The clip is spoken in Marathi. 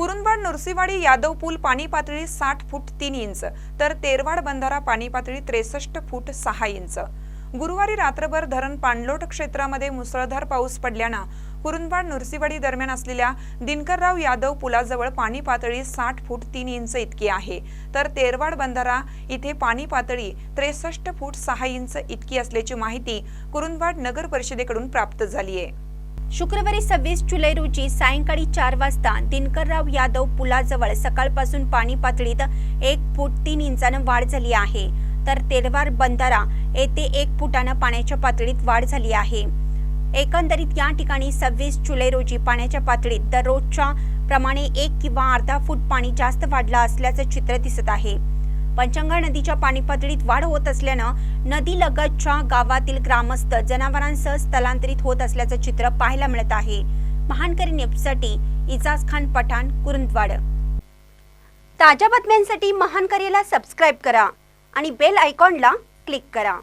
कुरुंदवाड नरसीवाडी यादव पूल पाणी पातळी साठ फूट तीन इंच तर तेरवाड बंधारा पाणी पातळी त्रेसष्ट फूट सहा इंच. गुरुवारी रात्रभर धरण पाणलोट क्षेत्रामध्ये मुसळधार पाऊस पडल्यानं कुरुंदवाड नरसीवाडी दरम्यान असलेल्या दिनकरराव यादव पुलाजवळ पाणी पातळी साठ फूट तीन इंच इतकी आहे. तर तेरवाड बंधारा इथे पाणी पातळी त्रेसष्ट फूट सहा इंच इतकी असल्याची माहिती कुरुंदवाड नगर परिषदेकडून प्राप्त झाली आहे शुक्रवारी सव्वीस जुलै रोजी सायंकाळी चार वाजता दिनकरराव यादव पुलाजवळ सकाळपासून पाणी पातळीत एक फूट तीन इंचानं वाढ झाली आहे. तर तेलवार बंधारा येथे एक फुटानं पाण्याच्या पातळीत वाढ झाली आहे. एकंदरीत या ठिकाणी सव्वीस जुलै रोजी पाण्याच्या पातळीत दररोजच्या प्रमाणे एक किंवा अर्धा फूट पाणी जास्त वाढलं असल्याचं चित्र दिसत आहे. पंचंगा नदीच्या पाणी पातळीत वाढ होत असल्यानं नदी लगतच्या गावातील ग्रामस्थ जनावरांसह स्थलांतरित होत असल्याचं चित्र पाहायला मिळत आहे. महानकरी न्यूजसाठी इजाज खान पठाण कुरुंदवाड. ताज्या बातम्यांसाठी महानकरीला सबस्क्राईब करा आणि बेल आयकॉनला क्लिक करा.